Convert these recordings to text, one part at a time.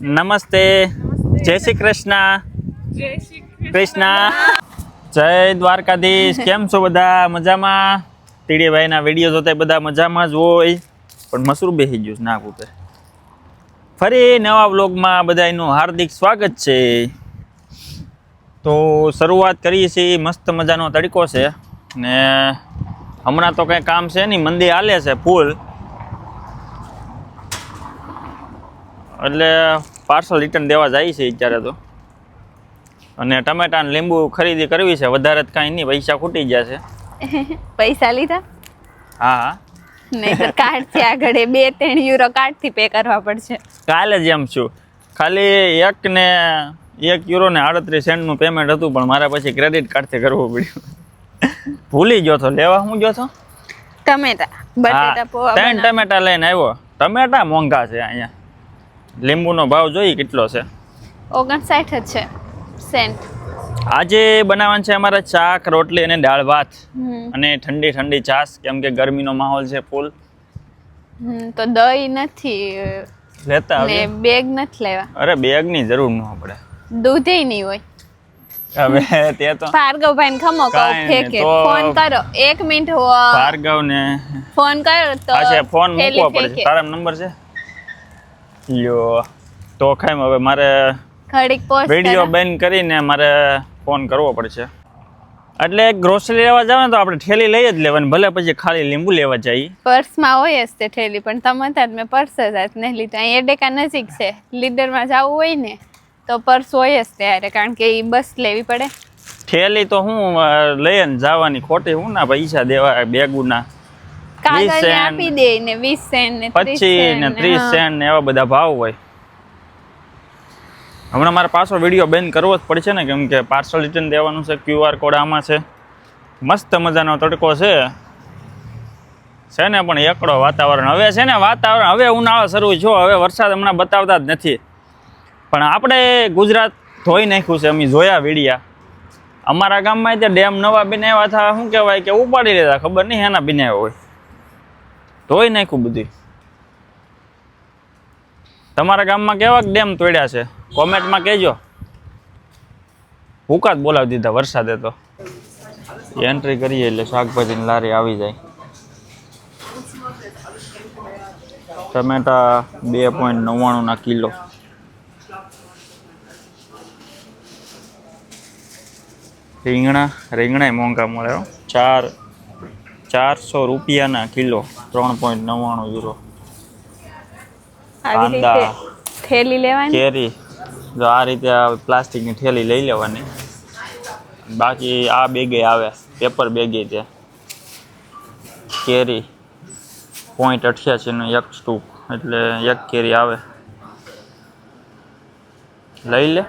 નમસ્તે. જય શ્રી કૃષ્ણ. કૃષ્ણ. જય દ્વારકાધીશ. કેમ છો બધા? મજામાં? ટીડીભાઈના વીડિયો જોતા બધા મજામાં જ હોય. પણ મસરૂ બેસી ગયું ના ઉપર. ફરી નવા બ્લોગમાં બધાનું હાર્દિક સ્વાગત છે. તો શરૂઆત કરીએ છીએ. મસ્ત મજાનો તડકો છે. ને હમણાં તો કંઈ કામ છે નહીં. મંદિર હાલે છે ફૂલ. એટલે પાર્સલ રિટર્ન દેવા જાય છે અત્યારે તો. અને ટમેટા ને લીંબુ ખરીદી કરવી છે વધારે જ કાંઈ નહીં પૈસા ખૂટી ગયા છે. પૈસા લીધા? હા નહીં કાર્ડથી આગળ બે ત્રણ યુરો કાર્ડથી પે કરવા પડશે. કાલે જ એમ છું. ખાલી એક ને એક યુરો ને આડત્રીસ સેન્ટનું પેમેન્ટ હતું પણ મારે પછી ક્રેડિટ કાર્ડથી કરવું પડ્યું. ભૂલી ગયો તો લેવા હું ગયો તો? ટમેટા બટેટા પોવા ત્રણ ટમેટા લઈને આવ્યો. ટમેટા મોંઘા છે અહીંયા. લીંબુનો ભાવ જોઈએ કેટલો છે? ઓગણસાઠ જ છે સેન્ટ. આજે બનાવવાનું છે અમારે ચાક રોટલી અને દાળ ભાત. અને ઠંડી ઠંડી છાશ કેમ કે ગરમીનો માહોલ છે ફૂલ. તો દહીં નથી લેતા ને બેગ નથી લેવા. અરે બેગની જરૂર ન પડે. દૂધે નહીં હોય. હવે તે તો ભાર્ગવભાઈ ને ખમો કહો ફેંકે. ફોન કરો એક મિનિટ ભાર્ગવ ને ફોન કરો તો ફોન મૂકવો પડે. તારા નંબર છે? લ્યો. તો ખાઈ હવે મારે ઘડીક પોસ્ટ વીડિયો બંધ કરીને મારે ફોન કરવો પડશે. એટલે ગ્રોસરી લેવા જાવ ને તો આપણે ઠેલી લઈ જ લેવાની ભલે પછી ખાલી લીંબુ લેવા જઈએ પર્સમાં હોય જ તે થેલી પણ તમે ત્યાં મેં પર્સ જ નહીં લીધું. અહીં એડેકા નજીક છે. લીડરમાં જવું હોય ને તો પર્સ હોય જ ત્યારે કારણ કે એ બસ લેવી પડે. ઠેલી તો હું લઈને જવાની ખોટી હું ના પૈસા દેવા બેગુના. કાગળ સેન્ટ. આપી દે ને વીસ સેન્ટ ને ત્રીસ પચીસ ને સેન્ટ ત્રીસ હા. સેન્ટ ને એવા બધા ભાવ હોય. હમણાં મારે પાછો વીડિયો બેન કરવો જ પડશે ને કેમ કે પાર્સલ રિટર્ન દેવાનું છે ક્યુઆર કોડ આમાં છે. મસ્ત મજાનો તડકો છે. છે ને પણ એકડો વાતાવરણ. હવે છે ને વાતાવરણ હવે ઉનાળો શરૂ જો હવે વરસાદ હમણાં બતાવતા જ નથી. પણ આપણે ગુજરાત ધોઈ નાખ્યું છે અમે જોયા વિડીયા. અમારા ગામમાં ત્યાં ડેમ નવા બનાવ્યા હતા શું કહેવાય કે ઉપાડી લેતા ખબર નહીં એના બનાવ્યા હોય. ધોઈ નાખ્યું બધી. તમારા ગામમાં કેવા ડેમ તોડ્યા છે? કોમેન્ટમાં કહેજો. ભૂકા જ બોલાવી દીધા વરસાદે તો? એન્ટ્રી કરીએ એટલે શાકભાજીની લારી આવી જાય. ટમેટા બે પોઈન્ટ નવ્વાણુંના કિલો. રીંગણા રીંગણા મોંઘા મળે ચાર ચારસો રૂપિયાના કિલો ત્રણ પોઈન્ટ નવ્વાણું યુરો કાંદા. થેલી લેવાની? કેરી જો આ રીતે પ્લાસ્ટિકની થેલી લઈ લેવાની. બાકી આ બેગે આવે પેપર બેગે છે. કેરી પોઈન્ટ અઠ્યાસીનું એક સ્ટૂક એટલે એક કેરી આવે. લઈ લે.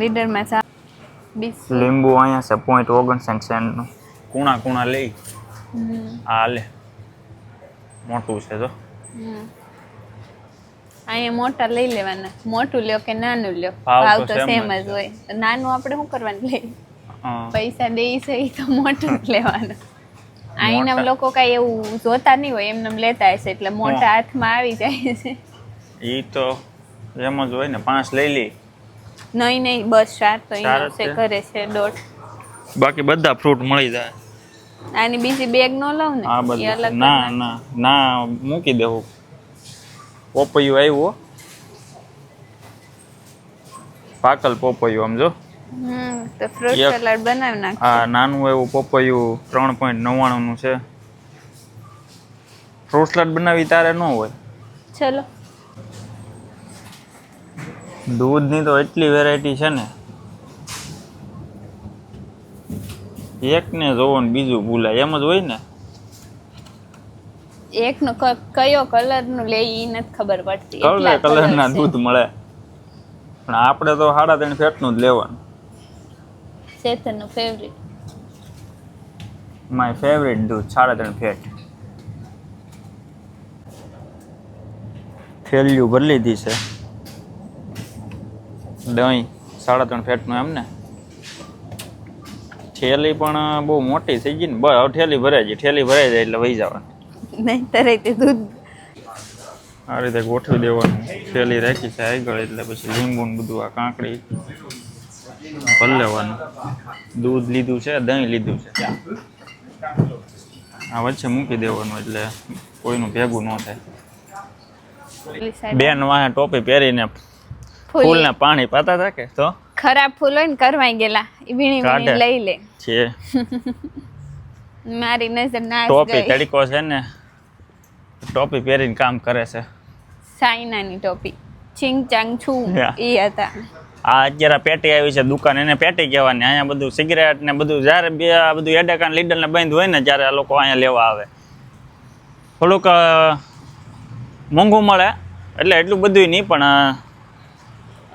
લીડરમાં લીંબુ અહીંયા છે પોઈન્ટ ઓગણસાઠ સેન્ટનું. કુણા કુણા લઈ. આ લે મોટું છે તો. અહીંયા મોટા લઈ લેવાના. મોટું લ્યો કે નાનું લ્યો? ભાવ તો સેમ જ હોય. તો નાનું આપણે શું કરવાનું લઈ? પૈસા દે છે એ તો મોટું જ લેવાનું. અહીંના લોકો કઈ એવું જોતા નહીં હોય એમને એમ લેતા હશે એટલે મોટા હાથમાં આવી જાય છે. એ તો એમ જ હોય ને પાંચ લઈ લે. નહીં નહીં બસ ચાર તો અહીંયા? ઘરે છે દોઢ. બાકી બધા ફ્રૂટ મળી જાય. આની બીજી બેગ નો લઉં ને આ બધું ના ના ના મૂકી દેવું પોપૈયું આવ્યું પાકલ પોપૈયું આમ જો. તો ફ્રૂટ સલાડ બનાવી નાખ આ નાનું એવું પોપૈયું ત્રણ પોઈન્ટ નવ્વાણુંનું છે. ફ્રૂટ સલાડ બનાવી તારે ન હોય. ચલો. દૂધની તો એટલી વેરાયટી છે ને. એકને જોવો ને બીજું ભૂલાય. એમ જ હોય ને? એકનો કયો કલરનું લે ઈ નથી ખબર પડતી. કલર કલર ના દૂધ મળે. પણ આપણે તો સાડા ત્રણ ફેટનું જ લેવાનું. ચેતનનું ફેવરિટ માય ફેવરિટ દૂધ સાડા ત્રણ ફેટ. થેલિયું ભરી લીધી છે. દહીં સાડા ત્રણ ફેટનું એમ ને? થેલી પણ બહુ મોટી થઈ ગઈ ને બસ હવે ઠેલી ભરાઈ જાય ઠેલી ભરાઈ જાય એટલે વહી જવાની. નહીં તરે તે દૂધ. આ રીતે ગોઠવી દેવાનું. થેલી રાખી છે આગળ એટલે પછી લીંબુ ને બધું આ કાંકડી ભર લેવાનું. દૂધ લીધું છે દહીં લીધું છે. આ વચ્ચે મૂકી દેવાનું એટલે કોઈનું ભેગું ન થાય. બેન વાહે ટોપી પહેરીને ફૂલ ફૂલને પાણી પાતા હતા કે તો? ખરાબ ફૂલ હોય ને કરવાઈ ગયેલા એ વીણી વીણી લઈ લે. છે. મારી નજર ના ટોપી તડકો છે ને ટોપી પહેરીને કામ કરે છે. સાઈનાની ટોપી. ચિંગ ચાંગ છુ એ હતા. આ અત્યારે પેટી આવી છે દુકાન એને પેટી કહેવાની. અહીંયા બધું સિગરેટ ને બધું જ્યારે બે આ બધું એડેકાન લીડર ને બંધ હોય ને ત્યારે આ લોકો અહીંયા લેવા આવે. થોડુંક મોંઘું મળે. એટલે એટલું બધું નહીં પણ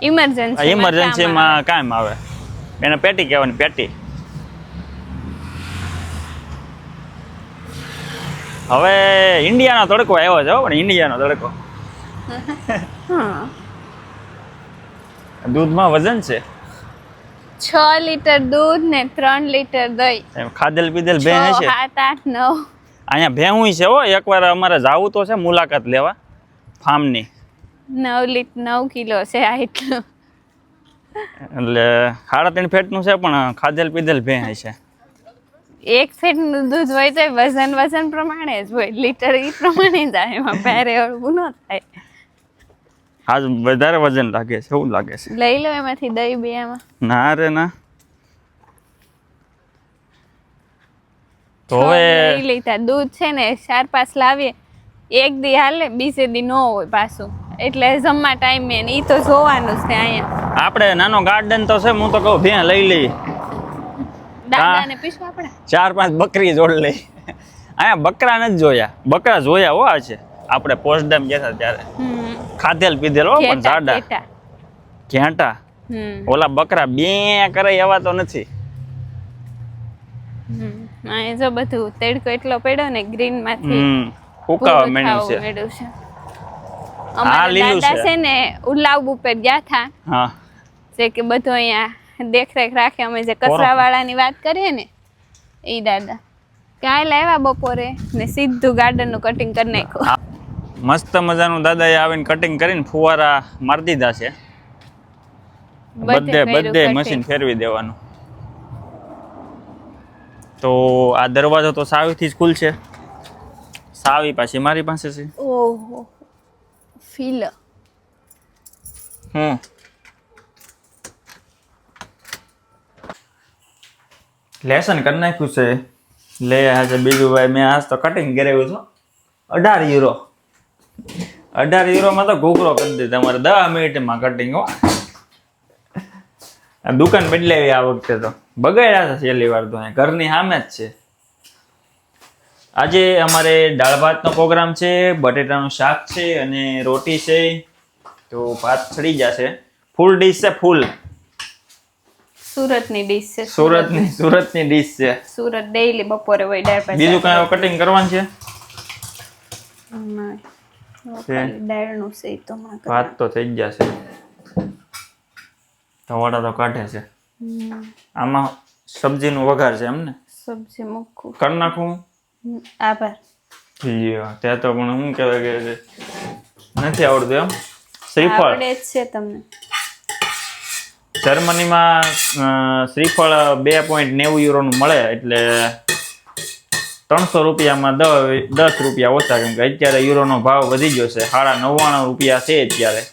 ઇમરજન્સી ઇમરજન્સીમાં કામ આવે. એને પેટી કહેવાની પેટી. હવે ઇન્ડિયાનો તડકો આવ્યો છે હો, પણ ઇન્ડિયાનો તડકો. દૂધમાં વજન છે? છ લીટર દૂધ ને ત્રણ લીટર દહીં. ખાધેલ પીધેલ બે ભેં છે સાત આઠ નવ. અહીંયા ભેહું છે હો એકવાર અમારે જાવું તો છે મુલાકાત લેવા ફાર્મની. નવ લીટ નવ કિલો છે આ એટલું. એટલે સાડા ત્રણ ફેટનું છે પણ ખાધેલ પીધેલ ભેંસ છે એક ફેટનું દૂધ હોય તો વજન વજન પ્રમાણે જ હોય. લીટર એ પ્રમાણે જ આવે. એમાં પહેરે ઓળવું ન થાય. આજ વધારે વજન લાગે છે એવું લાગે છે. લઈ લો એમાંથી દહીં બે એમાં ના રે ના. તો હવે લીધા. દૂધ છે ને ચાર પાંચ લાવીએ. એક દી હાલે બીજે દી ન હોય પાછું. એટલે જમવા ટાઈમે ને એ તો જોવાનું છે અહીંયા. આપણે નાનો ગાર્ડન તો છે હું તો કહું ભેં લઈ લઈ. દાદાને પીસવા આપણે. ચાર પાંચ બકરી જોડ લઈ. અહીંયા બકરા નથી જોયા. બકરા જોયા હો આ છે. આપણે પોસ્ટડેમ ગયા ત્યારે. ખાધેલ પીધેલ હો પણ જાડા. ઘેંટા. ઓલા બકરા બે કરે એવા તો નથી. જો બધું તેડકો એટલો પડ્યો ને ગ્રીનમાંથી ફૂકાવા માંડ્યું છે. અમારા દાદા છે. ને ઉલાવ ઉપર ગયા થા હા. જે કે બધું અહીંયા દેખરેખ રાખે અમે જે કચરાવાળાની વાત કરીએ ને એ દાદા. ક્યાંય લાવ્યા બપોરે ને સીધું ગાર્ડનનું કટિંગ કરી નાખ્યું. મસ્ત મજાનું દાદાએ આવીને કટિંગ કરીને ફુવારા મારી દીધા છે. બધે બધે મશીન ફેરવી દેવાનું. તો આ દરવાજો તો સાવીથી જ ખુલશે. સાવી પાછી મારી પાસે છે. ઓહો. ફીલ હમ લેસન કરી નાખ્યું છે. લે, આજે બીજું ભાઈ મેં આજ તો કટિંગ કરાવ્યું છું. અઢાર યુરો અઢાર યુરોમાં તો ઘૂકરો કરી દે તમારે. દસ મિનિટમાં કટિંગ હો. દુકાન બદલાવી આ વખતે તો. બગાડ્યા છે છેલ્લી વાર તો ઘરની સામે જ છે. આજે અમારે દાળ ભાતનો પ્રોગ્રામ છે બટેટાનું શાક છે અને રોટી છે. તો ભાત છડી જશે. ફૂલ ડીશ છે ફૂલ. સુરતની ડીશ છે સુરતની સુરતની. ડીશ છે. સુરત ડેઈલી બપોરે હોય દાળ ભાત બીજું કાંઈ કટિંગ કરવાનું છે? દાળનું છે તો ભાત તો થઈ જશે. ધવાડા તો કાઢે છે. આમાં સબ્જીનું વઘાર છે એમ ને? સબ્જી મૂકું કરી નાખું. આભાર લ્યો, ત્યાં તો પણ શું કહેવાય કે નથી આવડતું એમ? શ્રીફળ. આવડે જ છે તમને. જર્મનીમાં શ્રીફળ બે પોઈન્ટ નેવું યુરોનું મળે એટલે ત્રણસો રૂપિયામાં દસ દસ રૂપિયા ઓછા કેમ કે અત્યારે યુરોનો ભાવ વધી ગયો છે. સાડા નવ્વાણું રૂપિયા છે અત્યારે.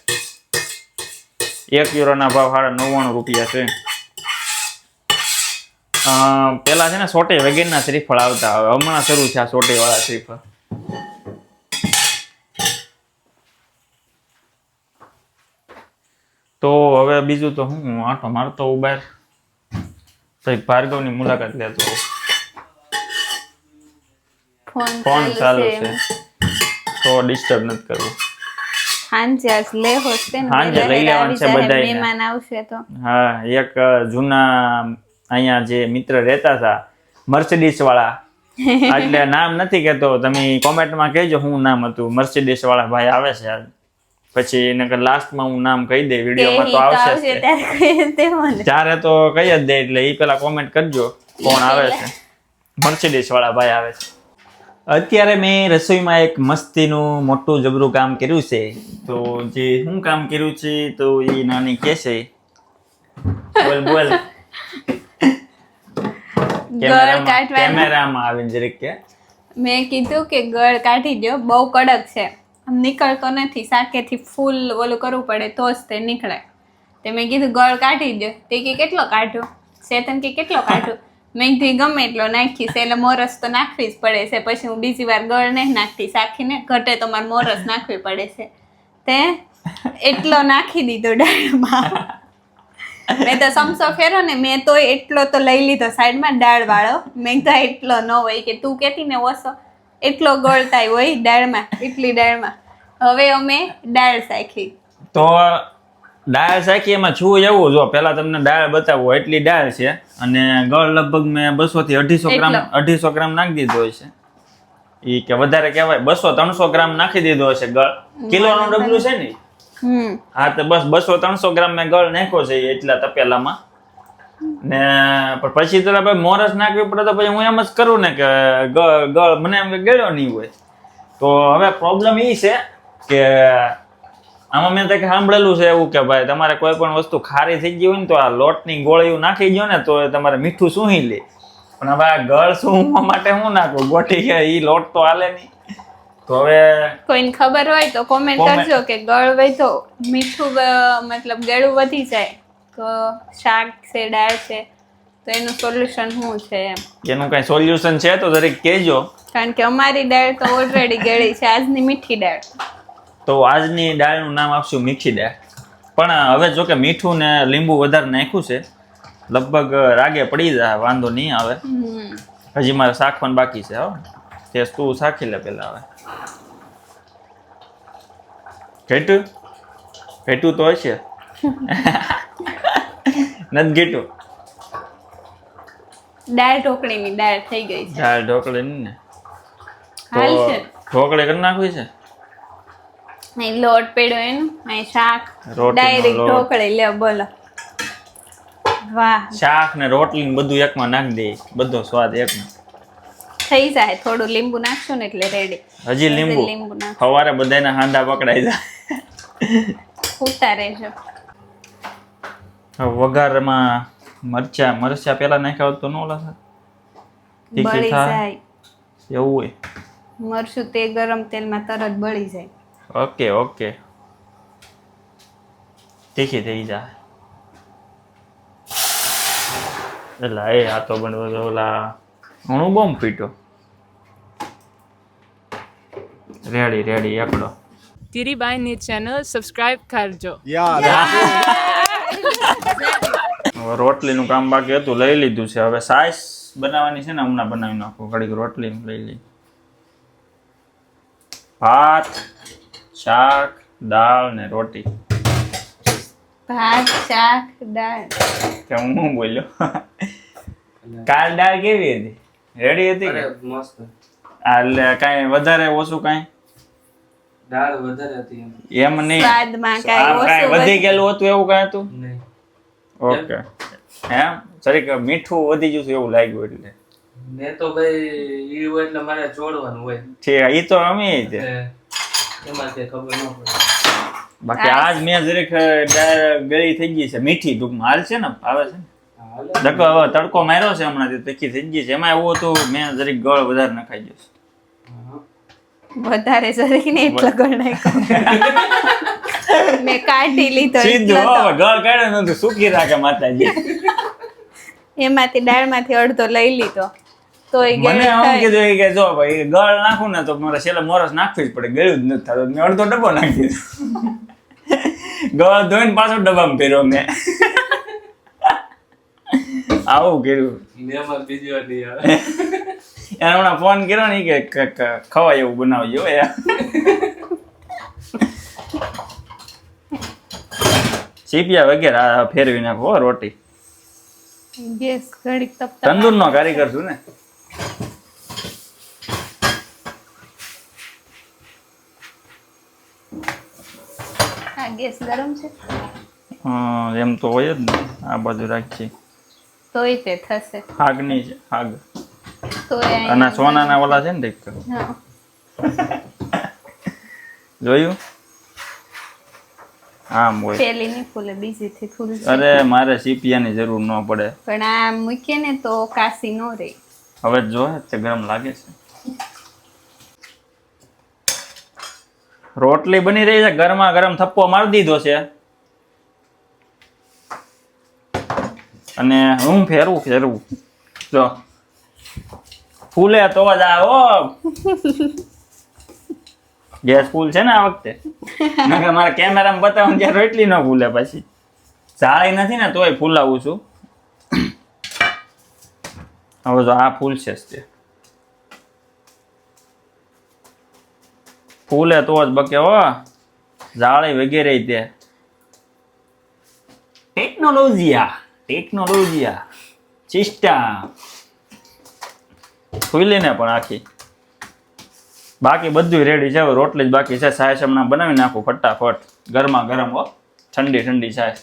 એક યુરોના ભાવ સાડા નવ્વાણું રૂપિયા છે. પેલા છે ને સોટે વગેરેના શ્રીફળ આવતા હવે હમણાં શરૂ છે સોટે વાળા શ્રીફળ. તો હવે બીજું તો હું આટો મારતો ઉબાર બહાર. તો ભાર્ગવની મુલાકાત લેતો. ફોન ચાલુ છે. તો ડિસ્ટર્બ નથી કરવું. હાંજે જ છે હાંજે લઈ લેવાનું છે બધા મહેમાન આવશે તો. હા એક જૂના અહીંયા જે મિત્ર રહેતા હતા મર્સિડીસ વાળા એટલે નામ નથી કેતો તમે કોમેન્ટમાં કહેજો હું નામ હતું. મર્સિડીસ વાળા ભાઈ આવે છે આજ. પછી નકર લાસ્ટમાં હું નામ કહી દે વિડીયોમાં તો આવશે ત્યારે તો કહી જ દે એટલે એ પેલા કોમેન્ટ કરજો કોણ આવે છે. મર્સિડીસ વાળા ભાઈ આવે છે. અત્યારે મેં રસોઈમાં એક મસ્તીનું મોટું જબરું કામ કર્યું છે. તો જે હું કામ કર્યું છે તો એ નાની કે છે બોલ બોલ. ગળ કેમેરામાં આવીને જરીક કે મેં કીધું કે ગળ કાઢી દો બહુ કડક છે. આમ નીકળતો નથી સાકેથી ફૂલ ઓલું કરવું પડે તો જ તે નીકળે. તે મેં કીધું ગળ કાઢી દો તે કે કેટલો કાઢો? ચેતન કે કેટલો કાઢો? મેં કીધું ગમે એટલો નાખીશ એટલે મોરસ તો નાખવી જ પડે છે. પછી હું બીજી વાર ગળ નહીં નાખતી સાખીને ઘટે તો મારે મોરસ નાખવી પડે છે. તે એટલો નાખી દીધો દાળમાં મેં તો સમસો ફેરો ને મેં તો એટલો તો લઈ લીધો. સાઈડમાં દાળ વાળો. મેં તો એટલો ન હોય કે તું કેતી ને ઓછો. એટલો ગળતાય હોય દાળમાં એટલી દાળમાં. હવે અમે દાળ સાખી તો દાળ સાખી એમાં છું એવું. જો પહેલા તમને દાળ બતાવો. એટલી દાળ છે અને ગળ લગભગ મેં બસો થી અઢીસો ગ્રામ અઢીસો ગ્રામ નાખી દીધો છે ઈ કે વધારે કહેવાય. બસો ત્રણસો ગ્રામ નાખી દીધો હશે ગળ. કિલોનું ડબલું છે ને હા, તો બસ બસો ત્રણસો ગ્રામ મેં ગળ નાખ્યો છે એટલા તપેલામાં. ને પછી તો ભાઈ મોરસ નાખવી પડે તો પછી હું એમ જ કરું ને કે ગળ મને એમ કે ગળ્યો નહીં હોય. તો હવે પ્રોબ્લેમ એ છે કે આમાં મેં તકે સાંભળેલું છે એવું કે ભાઈ તમારે કોઈ પણ વસ્તુ ખારી થઈ ગઈ હોય ને તો આ લોટની ગોળીઓ નાખી ગયો ને તો તમારે મીઠું સુહી લે. પણ હવે આ ગળ સુવા માટે હું નાખું? ગોઠી કે એ લોટ તો હાલે નહીં. તો હવે કોઈને ખબર હોય તો કોમેન્ટ કરજો કે ગળ વધો મીઠું મતલબ ગળું વધી જાય તો શાક છે દાળ છે તો એનું સોલ્યુશન શું છે એમ? એનું કઈ સોલ્યુશન છે તો દરેક કહેજો. કારણ કે અમારી દાળ તો ઓલરેડી ગળી છે આજની મીઠી દાળ. તો આજની દાળનું નામ આપશું મીઠી દાળ. પણ હવે જો કે મીઠું ને લીંબુ વધારે નાખ્યું છે લગભગ રાગે પડી જાય વાંધો નહીં આવે. હજી મારે શાખવાનું બાકી છે હો. તે તું શાખી લે પેલા હવે. ઘેટું? ઘેટું તો હશે. નથી ઘેટું? દાળ ઢોકળીની દાળ થઈ ગઈ છે. દાળ ઢોકળીની ને? હાલ છે. ઢોકળી કરી નાખવી છે? અહીં લોટ પેડો એનું અહીં શાક. ડાયરેક્ટ ઢોકળી લે બોલો. વાહ. શાક ને રોટલી ને બધું એકમાં નાખી દે. બધો સ્વાદ એકમાં. થઈ જાય. થોડું લીંબુ નાખશું ને એટલે રેડી હજી લીંબુ. લીંબુ સવારે બધાના હાંડા પકડાઈ જાય. ફૂટા રહેજો. વઘારમાં મરચા મરચા પેલા નાખ્યા હોત તો ન ઓલા? બળી થાય. જાય. એવું હોય. મરચું તે ગરમ તેલમાં તરત બળી જાય. Okay okay. તીખી થઈ જાય. એટલે એ આ તો બનવો ઓલા ઘણું બોમ્બ પીટો રેડી રેડી એકડો ધીરીબાઈની ચેનલ સબસ્ક્રાઇબ કરજો. હવે રોટલીનું કામ બાકી હતું લઈ લીધું છે. હવે સાઈસ બનાવવાની છે ને હમણાં બનાવી નાખું. ઘડીક રોટલી લઈ લઈ ભાત શાક દાળ ને રોટી. ભાત શાક દાળ. કે હું બોલ્યો? કાલ દાળ કેવી હતી? રેડી હતી કે? મસ્ત. એટલે કાંઈ વધારે ઓછું કાંઈ? દાળ વધારે હતી એમ. નહીં. સ્વાદમાં કાંઈ કાંઈ ઓછું વધી ગયેલું હતું એવું કાંઈ હતું? નહીં. ઓકે. એમ? જરીક મીઠું વધી ગયું એવું લાગ્યું એટલે. મેં તો ભાઈ ઈ હોય એટલે મારે જોડવાનું હોય. છે એ તો અમે છે એમાં તે ખબર ન પડે. બાકી આજ મેં જરીક ગળી થઈ ગઈ છે. મીઠી ટૂંકમાં હાલ છે ને? આવે છે ને? ધક્કો હવે તડકો માર્યો છે હમણાં તીખી થઈ ગઈ છે. એમાં એવું હતું મેં જરીક ગળ વધારે નખાઈ ગયો છે. વધારે જરી ને એટલો ગળ નાખ્યો મેં કાઢી લીધો સીધું ગળ કાઢ્યો નતું સુકી રાખે માતાજી. એમાંથી દાળમાંથી અડધો લઈ લીધો. મને ગળી આમ કીધું કે જો ભાઈ ગળ નાખું ને તો મારે છેલ્લે મોરસ નાખવી જ પડે ગળ્યું જ નથી થતું. મેં અડધો ડબ્બો નાખી દીધો. ગળ ધોઈને પાછો ડબ્બામાં ફેર્યો મેં. આવું કર્યું. બીજી વાર નહીં આવે. એને હમણાં ફોન કર્યો ને કે ખવાય એવું બનાવજો એ સીપિયા વગેરે આ ફેરવી નાખો રોટી. ગેસ ઘડીક તપતા તંદૂર નો કારીગર છું ને. હા ગેસ ગરમ છે. હમ, એમ તો હોય જ ને. આ બાજુ રાખીએ. તોય તે થશે. હાગની છે હાગ તો અને સોનાના ઓલા છે ને દેખ જોયું? આમ હોય. પેલી ફૂલે બીજી થી ફૂલ અરે મારે સીપિયાની જરૂર ન પડે. પણ આ મૂકીએ ને તો કાશી નો રહે હવે જો તે ગરમ લાગે છે. રોટલી બની રહી છે. ગરમા ગરમ થપ્પો મારી દીધો છે. અને હું ફેરવું ફેરવું. જો. ફૂલે તો જ આ ઓ ગેસ ફૂલ છે ને આ વખતે? મારા કેમેરામાં બતાવું ત્યારે રોટલી ન ફૂલે પછી. જાળી નથી ને તોય ફૂલાવું છું. હવે જો આ ફૂલ છે તે. ફૂલે તો જ બકે, હો. જાળી વગેરે તે. ટેકનોલોજીયા. ટેકનોલોજીયા સિસ્ટમ. ફૂલીને પણ આખી. બાકી બધું રેડી છે હવે રોટલી જ બાકી છે સાહેબ હમણાં બનાવી નાખું ફટાફટ. ગરમા ગરમ હો. ઠંડી ઠંડી સાહેબ.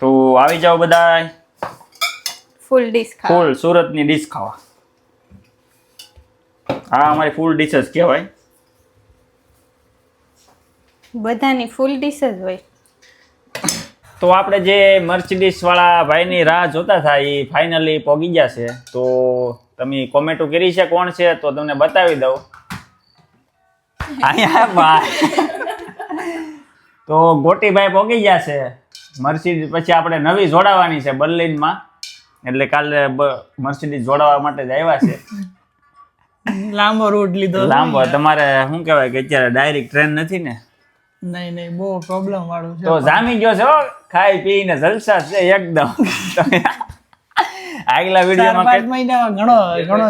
તો આવી જાઓ બધા ફૂલ ડીશ ફૂલ સુરતની ડીશ ખાવા. આ અમારી ફૂલ ડીશ જ કહેવાય. બધાની ફૂલ ડીશ જ હોય. તો આપણે જે મર્સિડીસ વાળા ભાઈની રાહ જોતા હતા એ ફાઇનલી પહોંચી ગયા છે. તો તમે કોમેન્ટો કરી છે કોણ છે તો તમને બતાવી દઉં. તો ગોટીભાઈ પોગી ગયા છે. મર્સિડીઝ પછી આપણે નવી જોડાવાની છે બર્લિનમાં. એટલે કાલે મર્સિડીસ મર્સિડીઝ જોડાવા માટે જ આવ્યા છે. લાંબો રૂટ લીધો. લાંબો. તમારે શું કહેવાય કે અત્યારે ડાયરેક્ટ ટ્રેન નથી ને? નહીં નહીં બહુ પ્રોબ્લેમ વાળું છે તો જામી ગયો છો ખાઈ પીને જલસા છે એકદમ. આગલા વિડીયોમાં પાંચ મહિનામાં ઘણો ઘણો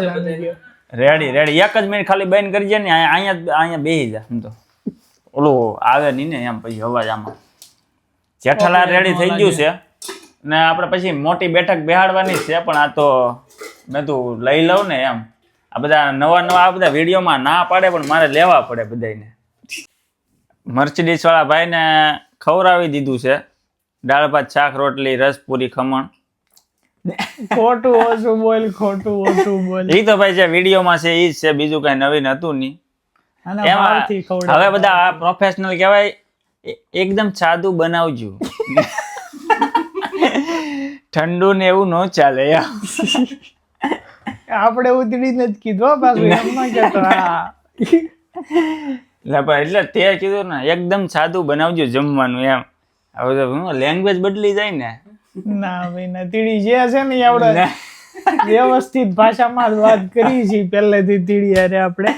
રેડી રેડી એક જ મિનિટ ખાલી બંધ કરજે ને અહીંયા અહીંયા બેસી જા તો. ઓલું આવે નહીં ને એમ પછી અવાજ આમાં. જેઠાલાલ રેડી થઈ ગયું છે. ને આપણે પછી મોટી બેઠક બેહાડવાની છે પણ આ તો મેં તું લઈ લઉં ને એમ. આ બધા નવા નવા આ બધા વિડીયોમાં ના પાડે પણ મારે લેવા પડે બધાને મર્સિડીસ વાળા ભાઈને ખવડાવી દીધું છે. દાળ ભાત શાક રોટલી રસ પૂરી ખમણ. ખોટું ઓછું બોલ ખોટું ઓછું બોલ. એ તો ભાઈ જે વિડીયોમાં છે એ જ છે બીજું કઈ નવીન હતું નહીં. એમાં હવે બધા પ્રોફેશનલ કહેવાય એકદમ સાદું બનાવજો. ઠંડુ ને એવું ન ચાલે આપણે ઉતરીને જ કીધું પાછું એમ ન કહેતો. હા. એટલે તે કીધું ને એકદમ સાદું બનાવજો જમવાનું એમ. હવે તો લેંગ્વેજ બદલી જાય ને? ના ભાઈ ના તીડી જે છે ને આપણે વ્યવસ્થિત ભાષામાં જ વાત કરી છે પહેલેથી તીડી અરે આપણે.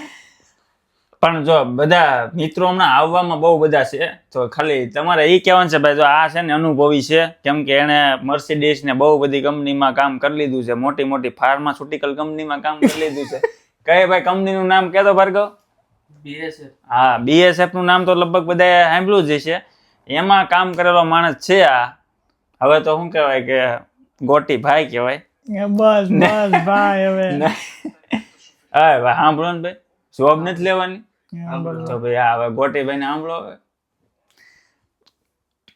પણ જો બધા મિત્રો હમણાં આવવામાં બહુ બધા છે તો ખાલી તમારે એ કહેવાનું છે ભાઈ જો આ છે ને અનુભવી છે. કેમ કે એણે મર્સિડીઝ ને બહુ બધી કંપનીમાં કામ કરી લીધું છે મોટી મોટી ફાર્માસ્યુટિકલ કંપનીમાં કામ કરી લીધું છે. કઈ ભાઈ કંપનીનું નામ કહેતો ભાર્ગવ. હા બીએસએફનું નામ તો લગભગ બધાએ સાંભળ્યું જ છે એમાં કામ કરેલો માણસ છે આ. હવે તો શું કહેવાય કે ગોટી ભાઈ કહેવાય. બસ બસ ભાઈ હવે. હા ભાઈ સાંભળો ને ભાઈ. જોબ નથી લેવાની? તો ભાઈ આ હવે ગોટીભાઈ ને સાંભળો હવે.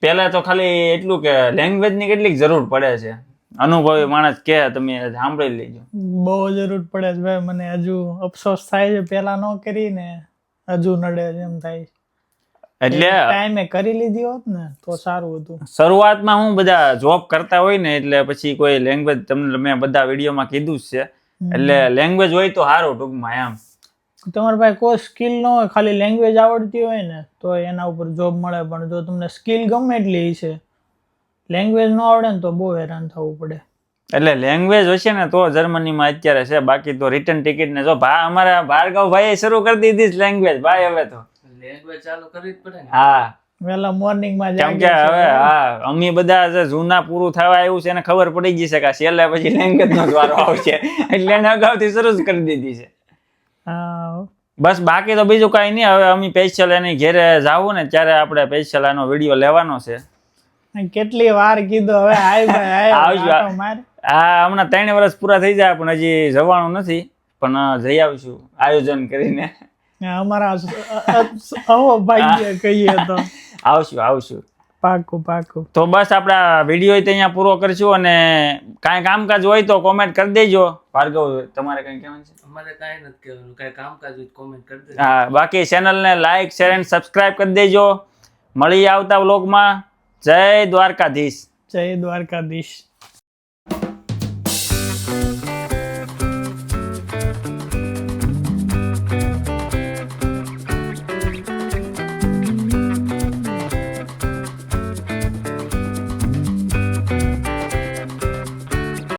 પેલા તો ખાલી એટલું કે લેંગ્વેજની કેટલીક જરૂર પડે છે. અનુભવી માણસ કે તમે સાંભળી લેજો. બહુ જરૂર પડે છે ભાઈ. મને હજુ અફસોસ થાય છે. પેલા ન કરીને. હજુ નડે છે એમ થાય. એટલે ટાઈમે કરી લીધી હોત ને તો સારું હતું. શરૂઆતમાં હું બધા જોબ કરતા હોય ને એટલે પછી કોઈ લેંગ્વેજ તમને મેં બધા વિડીયોમાં કીધું જ છે. એટલે લેંગ્વેજ હોય તો સારું ટૂંકમાં એમ. તમારી પાસે કોઈ સ્કિલ ન હોય ખાલી લેંગ્વેજ આવડતી હોય ને તો એના ઉપર જોબ મળે. પણ જો તમને સ્કિલ ગમે એટલી છે લેંગ્વેજ ન આવડે ને તો બહુ હેરાન થવું પડે. એટલે લેંગ્વેજ હશે ને તો જર્મનીમાં અત્યારે છે બાકી તો રિટર્ન ટિકિટ ને જો ભા અમારા ભાર્ગવ ભાઈએ શરૂ કરી દીધી છે લેંગ્વેજ ભાઈ હવે તો. લેંગ્વેજ ચાલુ કરવી જ પડે હા. વેલા મોર્નિંગમાં કેમ કે હવે હા અમે બધા જૂના પૂરું થવા આવ્યું છે એને ખબર પડી ગઈ છે કે છેલ્લે પછી લેંગ્વેજ નો જ આવશે. એટલે એને અગાઉથી શરૂ જ કરી દીધી છે. હા. બસ બાકી તો બીજું કાંઈ નહીં હવે અમે પેશિયલ એની ઘેરે જાવું ને ત્યારે આપણે પેશિયલ આનો વીડિયો લેવાનો છે. કેટલી વાર કીધું હવે આય ભાઈ આય આવજો. આ હમણાં ત્રણ વર્ષ પૂરા થઈ જાય પણ હજી જવાનું નથી. પણ જઈ આવીશું આયોજન કરીને. અમારા ભાગ્ય કહીએ તો. આવશું આવશું. પાકું પાકું તો બસ આપણા વીડિયો અહીંયા પૂરો કરીશું અને કાંઈ કામકાજ હોય તો કોમેન્ટ કરી દેજો. ભાર્ગવ તમારે કંઈ કહેવાનું છે? અમારે કાંઈ નથી કહેવાનું. કાંઈ કામકાજ હોય કોમેન્ટ કરી દેજો. હા બાકી ચેનલને લાઈક શેર એન્ડ સબસ્ક્રાઇબ કરી દેજો. મળી આવતા વ્લોગમાં જય દ્વારકાધીશ. જય દ્વારકાધીશ.